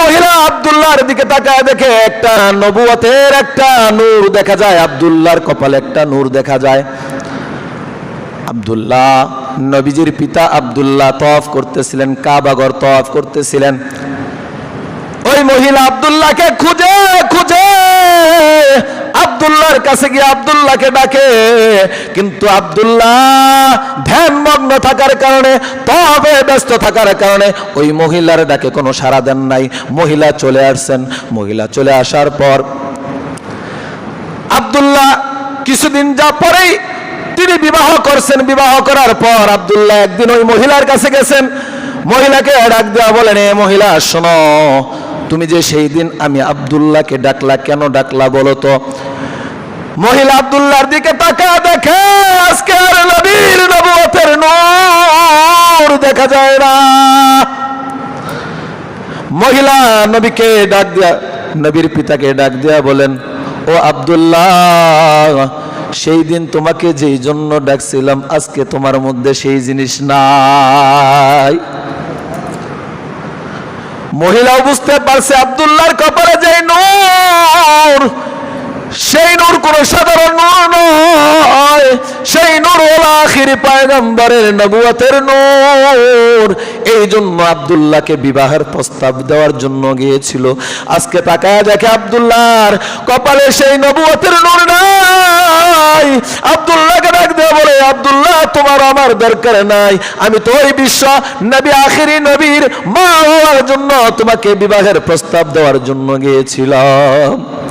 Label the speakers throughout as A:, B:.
A: মহিলা আব্দুল্লাহর দিকে তাকায় দেখে একটা নবুয়তের একটা নূর দেখা যায়, আব্দুল্লাহর কপালে একটা নূর দেখা যায়। আব্দুল্লাহ, নবীজির পিতা আব্দুল্লাহ তফ করতেছিলেন কাবাগর তফ করতেছিলেন। ওই মহিলা আব্দুল্লাহকে খুঁজে খুঁজে আব্দুল্লাহর কাছে গিয়ে আব্দুল্লাহকে ডাকে, কিন্তু আব্দুল্লাহ ধ্যানমগ্ন থাকার কারণে, তবে ব্যস্ত থাকার কারণে ওই মহিলার ডাকে কোনো সাড়া দেন নাই। মহিলা চলে আসছেন। মহিলা চলে আসার পর আব্দুল্লাহ কিছুদিন যা পরেই তিনি বিবাহ করছেন। বিবাহ করার পর আব্দুল্লাহ একদিন ওই মহিলার কাছে গেছেন। মহিলাকে ডাক দেওয়া বলেন, এ মহিলা, শোনো, তুমি যে সেই দিন আমি আব্দুল্লাহকে ডাকলা, কেন ডাকলা বলো তো? মহিলা আব্দুল্লাহর দিকে তাকা দেখে, আজকে আর নবীর নবুয়তের নূর দেখা যায় না। মহিলা নবীকে ডাক দিয়া, নবীর পিতাকে ডাক দিয়া বলেন, ও আব্দুল্লাহ, সেই দিন তোমাকে যেই জন্য ডাকছিলাম, আজকে তোমার মধ্যে সেই জিনিস নাই। মহিলাও বুঝতে পারছে আব্দুল্লাহর কপালে যে নূর সেই নূর কোন সাধারণ নূর নয়। সেই নূর হলো আখির পায়গম্বরের নবুয়তের নূর। এই জন্য আব্দুল্লাহকে বিবাহের প্রস্তাব দেওয়ার জন্য গিয়েছিল। আজকে তাকায় দেখে আব্দুল্লাহর কপালে সেই নবুয়তের নূর নাই। আব্দুল্লাহকে ডাক দিয়ে বলে, আব্দুল্লাহ, তোমার আমার দরকার নাই। আমি তো ওই বিশ্ব নবী, আখিরি নবীর মা হওয়ার জন্য তোমাকে বিবাহের প্রস্তাব দেওয়ার জন্য গিয়েছিলাম।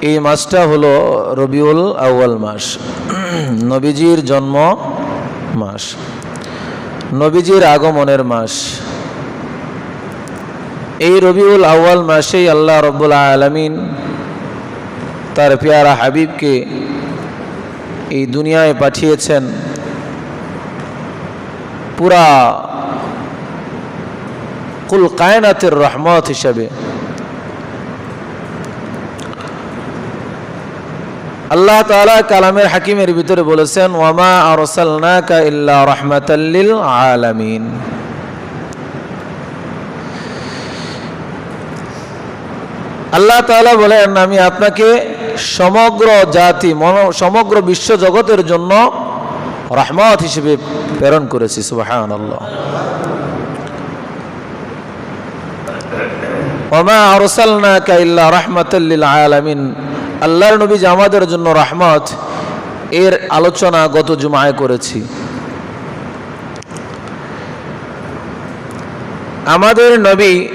A: এই মাসটা হলো রবিউল আউয়াল মাস। নবীজির জন্ম মাস। নবীজির আগমনের মাস। এই রবিউল আউয়াল মাসেই আল্লাহ রব্বুল আলমিন তার পেয়ারা হাবিবকে এই দুনিয়ায় পাঠিয়েছেন। পুরা কুল কায়নাতের রহমত হিসাবে। আল্লাহ তাআলা কালামের হাকিমের ভিতরে বলেছেন, ওয়ামা আরসালনাকা ইল্লা রাহমাতাল্লিল আলামিন। আল্লাহ তাআলা বলেন, আমি আপনাকে সমগ্র জাতি সমগ্র বিশ্ব জগতের জন্য রহমত হিসেবে প্রেরণ করেছি, সুবহানাল্লাহ। ওমা আল্লাহর নবী যে আমাদের জন্য রহমত, এর আলোচনা গত জুমায় করেছি। আমাদের নবী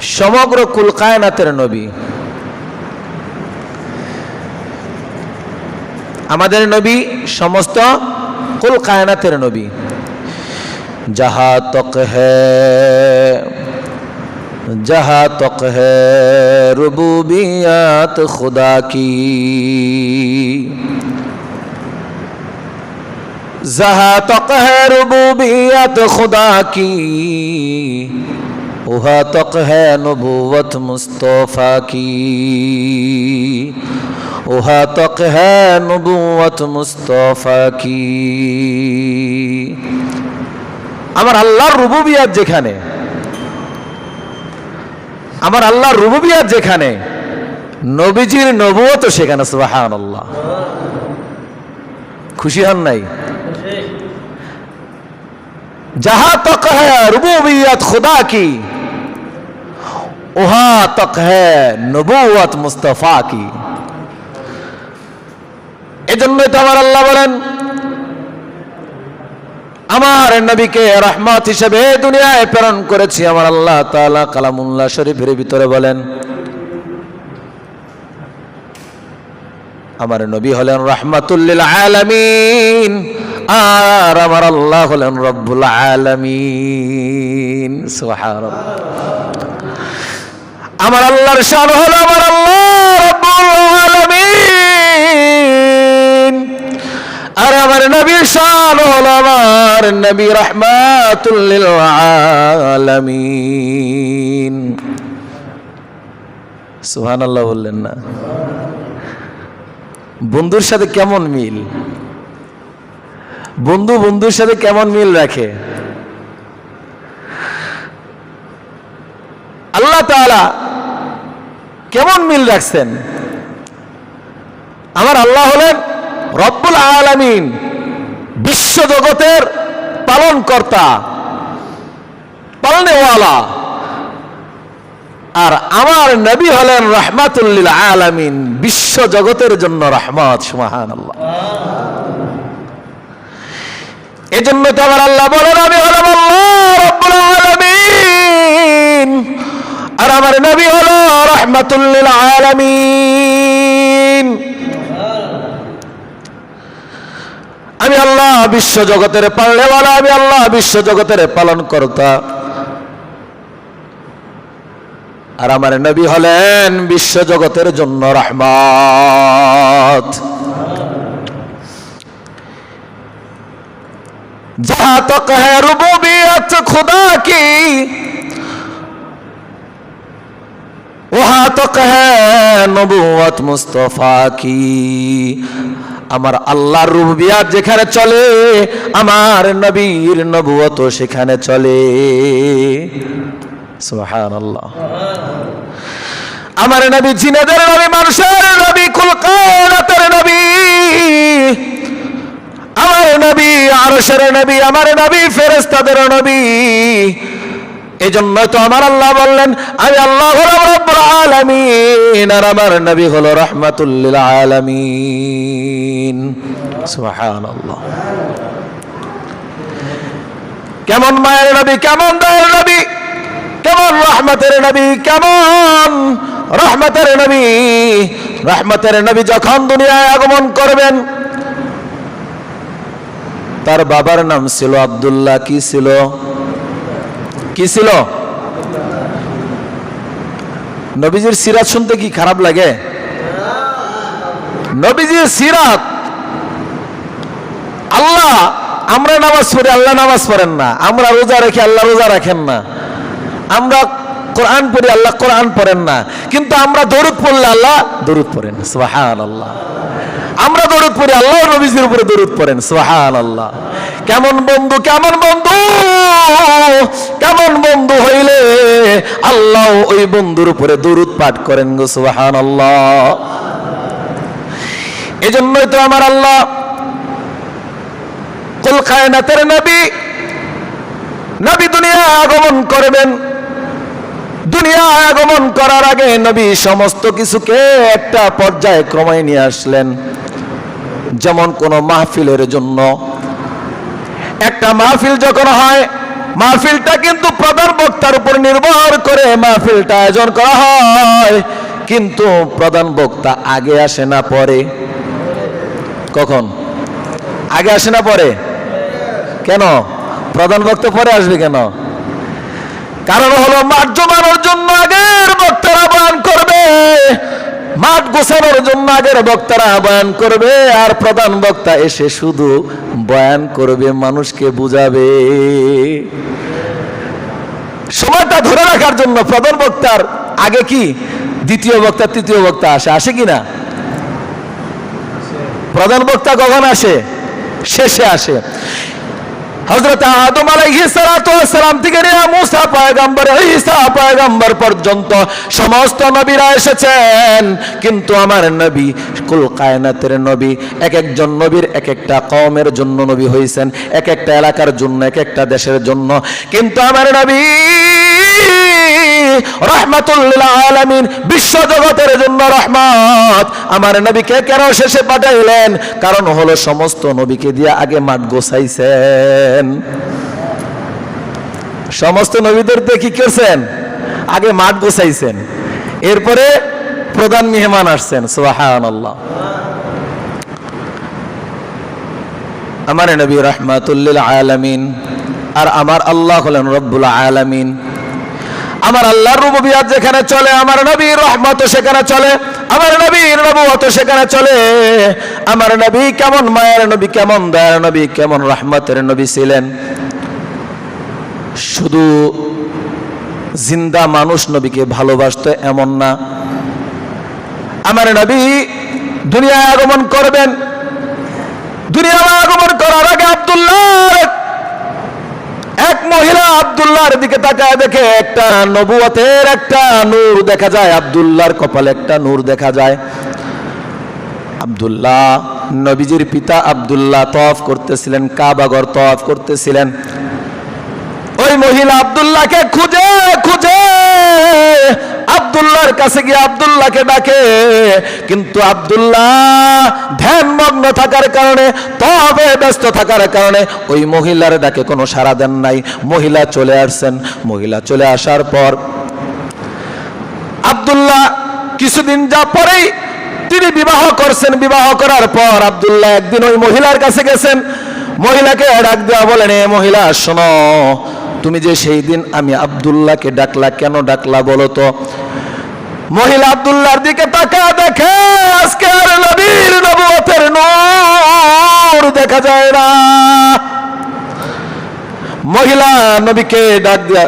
A: সমগ্র কুলকায়নাতের নবী। আমাদের নবী সমস্ত কুল কায়নাতের নবী। जहाँ तक है जहाँ तक है रुबूबियत खुदा की जहाँ तक है रुबूबियत खुदा की वहाँ तक है नबूवत मुस्तफ़ा की वहाँ तक है नबूवत मुस्तफ़ा की আমার আল্লাহর রুবুবিয়াত যেখানে, আমার আল্লাহ রুবুবিয়াত যেখানে, নবীজির নবুয়ত সেখানে সুবাহান আল্লাহ খুশি হন নাই? যাহা তক হ্যাঁ রুবুবিয়াত খুদা কি ওহা তক হ্যাঁ নবুয়ত মুস্তফা কি। এজন্যই তো আমার আল্লাহ বলেন আমার নবীকে রহমত হিসেবে দুনিয়ায় প্রেরণ করেছি। আমার আল্লাহ তাআলা কালামুল্লাহ শরীফের ভিতরে বলেন, আমার নবী হলেন রহমাতুল্লিল আলামিন, আর আমার আল্লাহ হলেন রব্বুল আলামিন। আমার আল্লাহর শান হলো আমার আল্লাহ রব্বুল আলামিন। আর আমার নবীর শান হল আমার নবী রহমাতুল্লিল আলামিন। সুবহানাল্লাহ বললেন না। বন্ধুর সাথে কেমন মিল? বন্ধু বন্ধুর সাথে কেমন মিল রাখে? আল্লাহ তাআলা কেমন মিল রাখছেন? আমার আল্লাহ হলেন রব্বুল আলামিন বিশ্ব জগতের পালন কর্তা পালনেওয়ালা। আর আমার নবী হলেন রহমাতুল্লিল আলামিন, বিশ্ব জগতের জন্য রহমত সুমাহান আল্লাহ এজন্য তো আমার আল্লাহ বলেন, আমি হলাম রব্বুল আলামিন। আর আমার নবী হলো রহমাতুল্লিল আলামিন। বিশ্ব জগতের পালনেওয়ালা আমি আল্লাহ বিশ্ব জগতের পালন কর্তা আর আমার নবী হলেন বিশ্ব জগতের জন্য রহমত जहां तक है रुबूबियत खुदा की वहां तक है नबुवत मुस्तफा की আমার আল্লাহর রুবিয়াত যেখানে চলে, আমার নবীর নবুয়ত সেখানে চলে। সুবহানাল্লাহ। আমার নবী জিনেদের নবী, মানুষের নবী কুল কায়নাতের নবী। আমার নবী আরশের নবী, আমার নবী ফেরেশতাদের নবী। এজন্য তো আমার আল্লাহ বললেন, আমি আল্লাহ রব্বুল আলামিন, আর আমার নবী আলামিন। সুবহানাল্লাহ। কেমন মায়ের নবী, কেমন নবী, কেমন রহমতের নবী, কেমন রহমতের নবী। রহমতের নবী যখন দুনিয়ায় আগমন করবেন, তার বাবার নাম ছিল আব্দুল্লাহ, কি ছিল? কি ছিল? নবীজির সিরাত শুনতে কি খারাপ লাগে? নবীজির সিরাত। আল্লাহ, আমরা নামাজ পড়ি, আল্লাহ নামাজ পড়েন না। আমরা রোজা রেখে, আল্লাহ রোজা রাখেন না। আমরা কোরআন পড়ি, আল্লাহ কোরআন পড়েন না। কিন্তু আমরা দরুদ পড়লে আল্লাহ দরুদ পড়েন সুবহান আল্লাহ আমরা দরুদ পড়ি, আল্লাহ নবীজির উপরে দরুদ পড়েন সুবহান আল্লাহ কেমন বন্ধু কেমন বন্ধু? কেমন বন্ধু হইলে আল্লাহ ওই বন্ধুর উপরে দরুদ পাঠ করেন গো সুবহান আল্লাহ এজন্যই তো আমার আল্লাহ কুল কায়নাতের নবী নবী দুনিয়া আগমন করবেন। দুনিয়া আগমন করার আগে নবী সমস্ত কিছুকে একটা পর্যায়ে ক্রমে নিয়ে আসলেন। যেমন কোন মাহফিলের জন্য। একটা মাহফিল যখন হয়, মাহফিলটা কিন্তু প্রধান বক্তার উপর নির্ভর করে মাহফিলটা আয়োজন করা হয়। কিন্তু প্রধান বক্তা আগে আসে না পরে। কখন? আগে আসে না পরে? কেন? প্রধান বক্তা পরে আসবে কেন? কারণ হলো মাঠ জমানোর জন্য আগের বক্তারা বয়ান করবে। মাঠ গোছানোর জন্য আগের বক্তারা বয়ান করবে, আর প্রধান বক্তা এসে শুধু বয়ান করবে, মানুষকে বুঝাবে। সময়টা ধরে রাখার জন্য প্রধান বক্তার আগে কি? দ্বিতীয় বক্তা, তৃতীয় বক্তা আসে আসে কি না? প্রধান বক্তা কখন আসে? শেষে আসে। হযরত আদম আলাইহিস সালাতু ওয়াস সালাম থেকে নিয়ে মুসা পয়গম্বর, ঈসা পয়গম্বর পর্যন্ত সমস্ত নবীরা এসেছেন। কিন্তু আমার নবী, কুল কায়নাতের নবী, এক একজন নবীর এক একটা কমের জন্য নবী হয়েছেন এক একটা এলাকার জন্য, এক একটা দেশের জন্য। কিন্তু আমার নবী বিশ্ব জগতের জন্য রহমত। আমার নবীকে কেন শেষে পাঠাইলেন? কারণ হলো সমস্ত নবীকে দিয়ে আগে মাঠ গোছাইছেন। সমস্ত নবীদের কি করছেন? আগে মাঠ গোছাইছেন। এরপরে প্রধান মেহমান আসছেন সোহান আল্লাহ আমার নবী রহমাতুল্লিল আলামিন আর আমার আল্লাহ হলেন রব্বুল আলামিন। আমার আল্লাহর রুবুবিয়াত যেখানে চলে, আমার নবীর রহমত সেখানে চলে, আমার নবীর নবুয়ত সেখানে চলে। আমার নবী কেমন মায়ের নবী, কেমন দয়ার নবী, কেমন রহমতের নবী ছিলেন। শুধু জিন্দা মানুষ নবীকে ভালোবাসতো এমন না। আমার নবী দুনিয়ায় আগমন করবেন। দুনিয়ায় আগমন করার আগে আব্দুল্লাহ এক মহিলা আবদুল্লাহর দিকে তাকায় দেখে একটা নবুয়তের একটা নূর দেখা যায়, আবদুল্লাহর কপালে একটা নূর দেখা যায়। আবদুল্লাহ, নবীজির পিতা আবদুল্লাহ তফ করতেছিলেন কাবাগর তফ করতেছিলেন। ওই মহিলা আবদুল্লাহকে খুঁজে খুঁজে আব্দুল্লাহর কাছে গিয়ে আব্দুল্লাহকে ডাকে। কিন্তু আব্দুল্লাহ ধ্যানমগ্ন থাকার কারণে তবে ব্যস্ত থাকার কারণে ওই মহিলার ডাকে কোনো সাড়া দেন নাই। মহিলা চলে আসছেন। মহিলা চলে আসার পর আব্দুল্লাহ কিছুদিন যা পরেই তিনি বিবাহ করছেন। বিবাহ করার পর আব্দুল্লাহ একদিন ওই মহিলার কাছে গেছেন। মহিলাকে ডাক দেওয়া বলেন, এ মহিলা, শোনো তুমি যে সেই দিন আমি আব্দুল্লাহকে ডাকলা, কেন ডাকলা বলো তো? মহিলা আব্দুল্লাহর দিকে তাকা দেখে আজকে আর নবীর নবুয়তের নূর দেখা যায় না। মহিলা নবীকে ডাক দেয়া,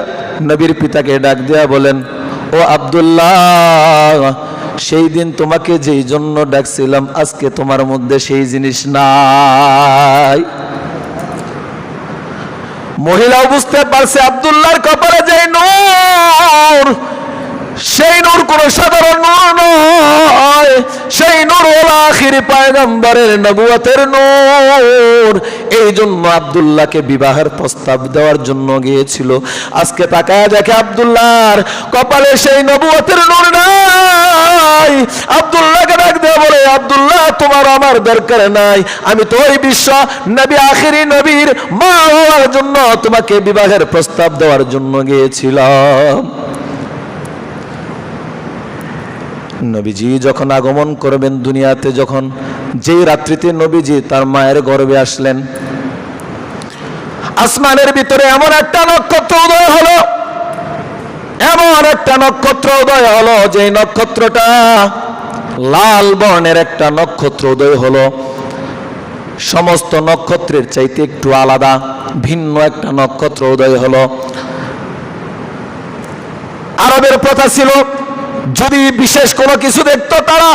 A: নবীর পিতাকে ডাক দেয়া বলেন, ও আব্দুল্লাহ, সেই দিন তোমাকে যেই জন্য ডাকছিলাম, আজকে তোমার মধ্যে সেই জিনিস নাই। মহিলাও বুঝতে পারছে আবদুল্লাহর কপালে যে নূর সেই নূর কোন সাধারণ নূর নয়। সেই নূর হল আখির পায়গম্বরের নবুয়তের নূর। এই জন্য আব্দুল্লাহকে বিবাহের প্রস্তাব দেওয়ার জন্য গিয়েছিল। আজকে তাকায় দেখে আব্দুল্লাহর কপালে সেই নবুয়তের নূর নাই। আব্দুল্লাহকে ডাক দিয়ে বলে, আব্দুল্লাহ, তোমার আমার দরকার নাই। আমি তো ওই বিশ্ব নবী আখিরি নবীর মা হওয়ার জন্য তোমাকে বিবাহের প্রস্তাব দেওয়ার জন্য গিয়েছিলাম। নবীজি যখন আগমন করবেন দুনিয়াতে, যখন যেই রাত্রিতে নবীজি তার মায়ের গর্বে আসলেন, আসমানের ভিতরে এমন একটা নক্ষত্র উদয় হলো, এমন একটা নক্ষত্র উদয় হলো যে নক্ষত্রটা লাল বর্ণের একটা নক্ষত্র উদয় হলো। সমস্ত নক্ষত্রের চাইতে একটু আলাদা, ভিন্ন একটা নক্ষত্র উদয় হলো। আরবের প্রথা ছিল যদি বিশেষ কোনো কিছু দেখতো তারা,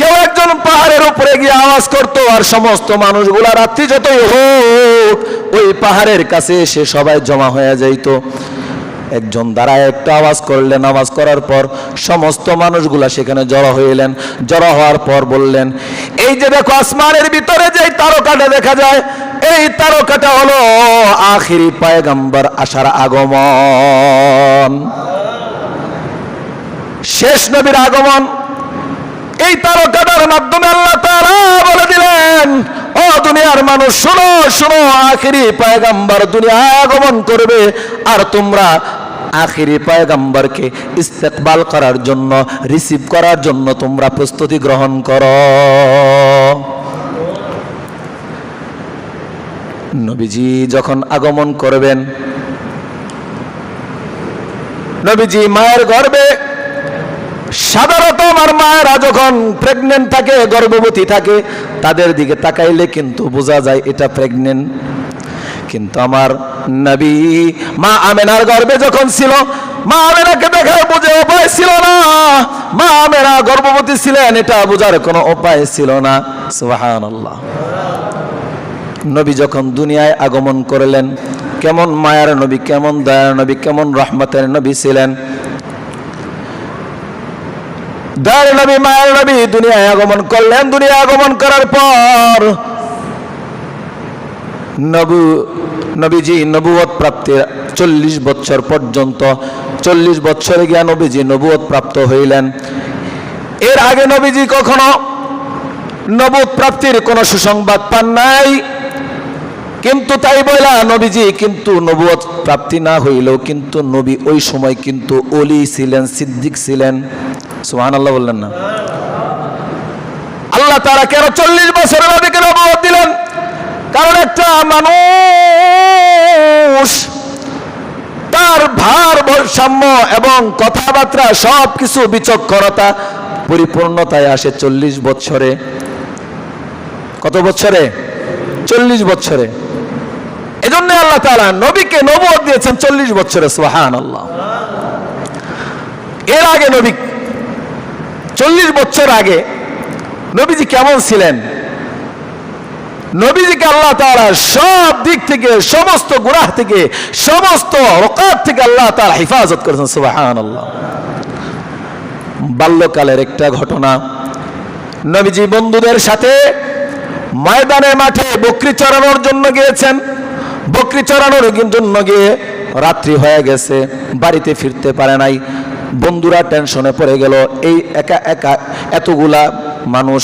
A: কেউ একজন পাহাড়ের উপরে গিয়ে আওয়াজ করত, আর সমস্ত মানুষগুলা রাত্রি যতই হোক, ওই পাহাড়ের কাছে এসে সবাই জমা হয়ে যাইত। একজন দাঁড়ায় একটা আওয়াজ করলেন, আওয়াজ করার পর সমস্ত মানুষগুলা সেখানে জড়ো হইলেন। জড়ো হওয়ার পর বললেন, এই যে দেখো আসমানের ভিতরে যে তারকাটা দেখা যায়, এই তারকাটা হলো আখিরি পায়গাম্বার আসার আগমন। শেষ নবীর আগমন। এই তারকাটার মাধ্যমে আল্লাহ তাআলা বলে দিলেন, ও দুনিয়ার মানুষ, শোনো শোনো, আখিরি পায়গাম্বার দুনিয়ায় আগমন করবে। আর তোমরা আখিরি পায়গাম্বারকে ইস্তেকবাল করার জন্য, রিসিভ করার জন্য তোমরা প্রস্তুতি গ্রহণ করো। নবীজি যখন আগমন করবেন, নবীজি মায়ের গর্ভে সাধারণত আমার মায়েরা যখন প্রেগনেন্ট থাকে, গর্ভবতী থাকে, তাদের দিকে তাকাইলে কিন্তু বোঝা যায় এটা প্রেগনেন্ট কিন্তু আমার নবী মা আমেনার গর্ভে যখন ছিল, মা আমেনাকে দেখার বুঝে উপায় ছিল না। মা আমেনা গর্ভবতী ছিলেন, এটা বোঝার কোনো উপায় ছিল না। সুবাহান নবী যখন দুনিয়ায় আগমন করলেন, কেমন মায়ার নবী, কেমন দয়ার নবী, কেমন রহমতের নবী ছিলেন দয়ার নবী, মায়ের নবী দুনিয়ায় আগমন করলেন। দুনিয়া আগমন করার পর নবু, নবীজি নবুয়ত প্রাপ্তির চল্লিশ বছর পর্যন্ত, চল্লিশ বছরে গিয়া নবীজি নবুয়ত প্রাপ্ত হইলেন। এর আগে নবীজি কখনো নবুত প্রাপ্তির কোনো সুসংবাদ পান নাই। কিন্তু তাই বলা, নবীজি, কিন্তু নবুয়ত প্রাপ্তি না হইলেও কিন্তু নবী ওই সময় কিন্তু অলি ছিলেন, সিদ্দিক ছিলেন। সুহান আল্লাহ বললেন না। আল্লাহ তারা কেন চল্লিশ বছরের নবীকে নবুয়ত দিলেন। কারণ একটা মানুষ, তার ভার বৈষম্য এবং কথাবার্তা সব কিছু বিচক্ষণতা পরিপূর্ণতায় আসে চল্লিশ বছরে। কত বছরে? চল্লিশ বছরে। এজন্য আল্লাহ তাআলা নবীকে নবুয়ত দিয়েছেন চল্লিশ বছরে সুহান আল্লাহ এর আগে নবী, চল্লিশ বছর আগে নবীজি কেমন ছিলেন? নবীজিকে আল্লাহ তাআলা সব দিক থেকে, সমস্ত গুনাহ থেকে, সমস্ত রকাত থেকে আল্লাহ তাআলা হেফাজত করেছেন, সুবহানাল্লাহ। বাল্যকালের একটা ঘটনা, নবীজি বন্ধুদের সাথে ময়দানে মাঠে বকরি চড়ানোর জন্য গিয়েছেন। বকরি চড়ানোর জন্য গিয়ে রাত্রি হয়ে গেছে, বাড়িতে ফিরতে পারে নাই। বন্ধুরা টেনশনে পড়ে গেল, এই একা একা এতগুলা মানুষ,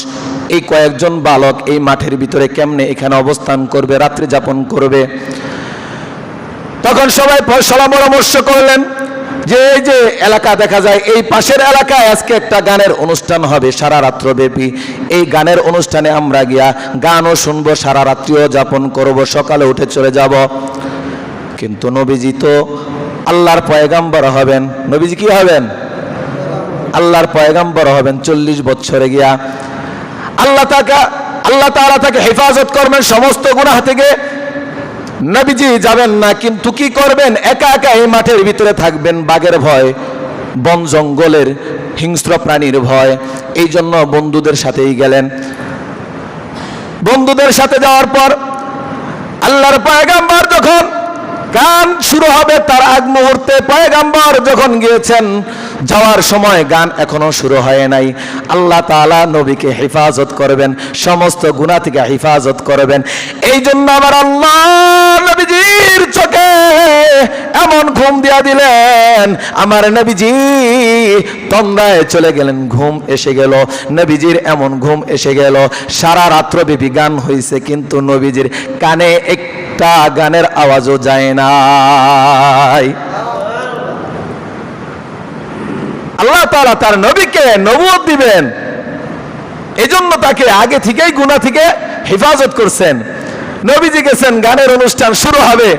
A: এই কয়েকজন বালক এই মাঠের ভিতরে কেমনে এখানে অবস্থান করবে, রাত্রি যাপন করবে? তখন সবাই পরামর্শ করলেন যে এই যে এলাকা দেখা যায়, এই পাশের এলাকায় আজকে একটা গানের অনুষ্ঠান হবে সারা রাত্রব্যাপী এই গানের অনুষ্ঠানে আমরা গিয়া গানও শুনব সারা রাত্রিও যাপন করব, সকালে উঠে চলে যাব। কিন্তু নবীজি তো আল্লাহর পয়গাম্বর হবেন। নবীজি কি হবেন? আল্লাহর পয়গাম্বর হবেন চল্লিশ বছরে গিয়া। আল্লাহ তাকে, আল্লাহ তাআলা তাকে হেফাজত করবেন সমস্ত গুনাহ থেকে। নবীজি যাবেন না, কিন্তু কি করবেন? একা একা এই মাঠের ভিতরে থাকবেন, বাঘের ভয়, বন জঙ্গলের হিংস্র প্রাণীর ভয়। এই জন্য বন্ধুদের সাথেই গেলেন। বন্ধুদের সাথে যাওয়ার পর আল্লাহর পয়গাম্বর যখন গান শুরু হবে, তার আগ মুহূর্তে পয়গাম্বর যখন গিয়েছেন, যাওয়ার সময় গান এখনও শুরু হয় নাই। আল্লাহ তাআলা নবীকে হেফাজত করবেন, সমস্ত গুণা থেকে হেফাজত করবেন। এই জন্য আমার আল্লাহ নবীজির চোখে এমন ঘুম দিলেন। আমার নবীজি তন্দায় চলে গেলেন, ঘুম এসে গেল। নবীজির এমন ঘুম এসে গেল, সারা রাত্রব্যাপী গান হয়েছে কিন্তু নবীজির কানে একটা গানের আওয়াজও যায় নাই। আল্লাহ তাআলা তার নবীকে নবুয়ত দিবেন। এজন্য তাকে আগে থেকেই গুনাহ থেকে হেফাজত করছেন। নবীজি গেছেন, গানের অনুষ্ঠান শুরু হবে।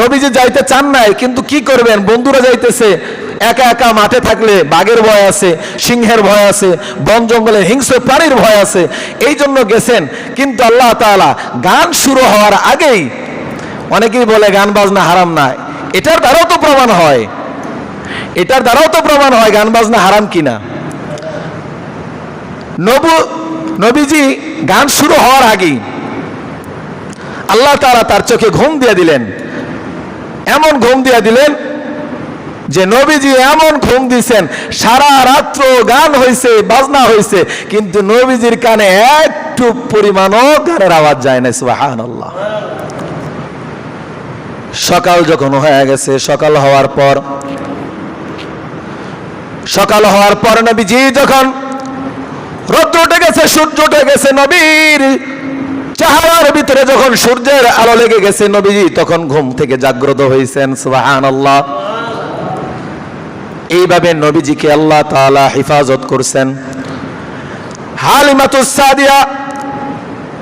A: নবীজি যাইতে চান নাই, কিন্তু কি করবেন? বন্ধুরা যাইতেছে, একা একা মাঠে থাকলে বাঘের ভয় আছে, সিংহের ভয় আছে, বন জঙ্গলের হিংস্র প্রাণীর ভয় আছে এই জন্য গেছেন। কিন্তু আল্লাহ তাআলা গান শুরু হওয়ার আগেই অনেকেই বলে, গান বাজনা হারাম না। এটার দ্বারাও তো প্রমাণ হয়। এটার দ্বারাও তো প্রমাণ হয় গান বাজনা হারাম কিনা। নবু, নবীজি গান শুরু হওয়ার আগেই আল্লাহ তাআলা তার চোখে ঘুম দিয়ে দিলেন। এমন ঘুম দিয়ে দিলেন যে নবীজি এমন ঘুম দিছেন, সারা রাত্র গান হয়েছে বাজনা হয়েছে কিন্তু নবীজির কানে একটু পরিমাণও গানের আওয়াজ যায় না সুবহানাল্লাহ। সকাল যখন হয়ে গেছে, সকাল হওয়ার পর, সকাল হওয়ার পর নবীজি যখন রৌদ্র উঠে গেছে, সূর্য উঠে গেছে, নবীর চেহারার ভিতরে যখন সূর্যের আলো লেগে গেছে নবীজি, তখন ঘুম থেকে জাগ্রত হয়েছেন সুবহানাল্লাহ। এইভাবে নবীজিকে আল্লাহ তাআলা হেফাজত করছেন। হালিমাতুস সাদিয়া